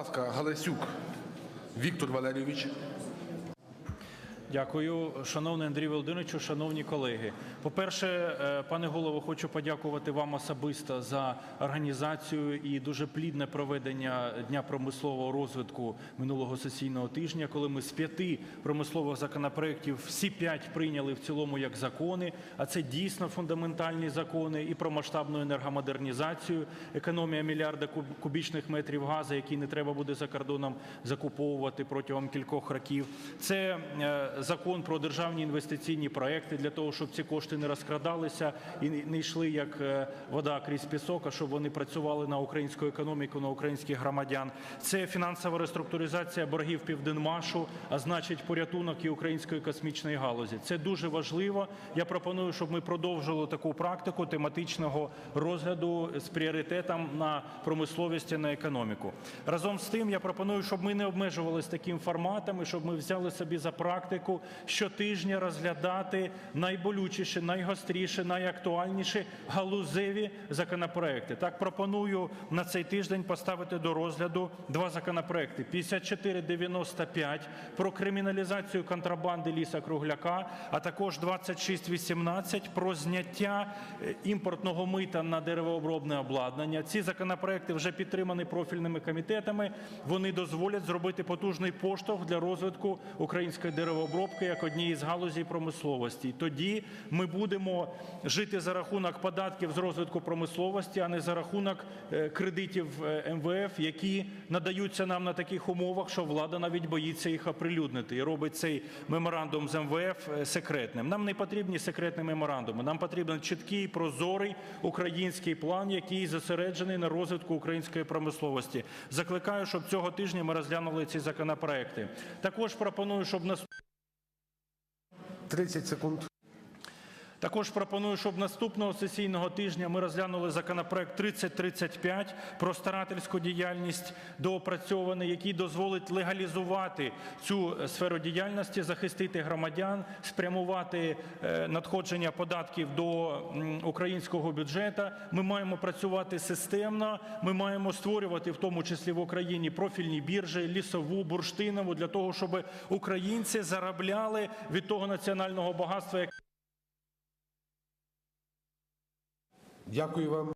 ласка, Галасюк Віктор Валерійович. Дякую, шановний Андрій Володимировичу, шановні колеги. По-перше, е, пане голово, хочу подякувати вам особисто за організацію і дуже плідне проведення дня промислового розвитку минулого сесійного тижня, коли ми з п'яти промислових законопроєктів всі п'ять прийняли в цілому як закони. А це дійсно фундаментальні закони і про масштабну енергомодернізацію, економія мільярда кубічних метрів газу, які не треба буде за кордоном закуповувати протягом кількох років. Це е, закон про державні інвестиційні проекти для того, щоб ці кошти не розкрадалися і не йшли як е, вода крізь пісок, а щоб вони працювали на українську економіку, на українських громадян. Це фінансова реструктуризація боргів Південмашу, а значить порятунок і української космічної галузі. Це дуже важливо. Я пропоную, щоб ми продовжили таку практику тематичного розгляду з пріоритетом на промисловість і на економіку. Разом з тим, я пропоную, щоб ми не обмежувалися таким форматом, і щоб ми взяли собі за практику щотижня розглядати найболючіші, найгостріші, найактуальніші галузеві законопроекти. Так пропоную на цей тиждень поставити до розгляду два законопроекти: 5495 про криміналізацію контрабанди ліса кругляка, а також 2618 про зняття е, імпортного мита на деревообробне обладнання. Ці законопроекти вже підтримані профільними комітетами. Вони дозволять зробити потужний поштовх для розвитку української деревообробки як однієї з галузей промисловості. Тоді ми будемо жити за рахунок податків з розвитку промисловості, а не за рахунок е, кредитів е, МВФ, які надаються нам на таких умовах, що влада навіть боїться їх оприлюднити і робить цей меморандум з МВФ е, секретним. Нам не потрібні секретні меморандуми. Нам потрібен чіткий, прозорий український план, який зосереджений на розвитку української промисловості. Закликаю, щоб цього тижня ми розглянули ці законопроекти. Також пропоную, щоб на 30 секунд. Також пропоную, щоб наступного сесійного тижня ми розглянули законопроект 3035 про старательську діяльність доопрацьований, який дозволить легалізувати цю сферу діяльності, захистити громадян, спрямувати е, надходження податків до українського бюджету. Ми маємо працювати системно. Ми маємо створювати, в тому числі в Україні, профільні біржі, лісову, бурштинову, для того, щоб українці заробляли від того національного багатства, яке Дякую вам.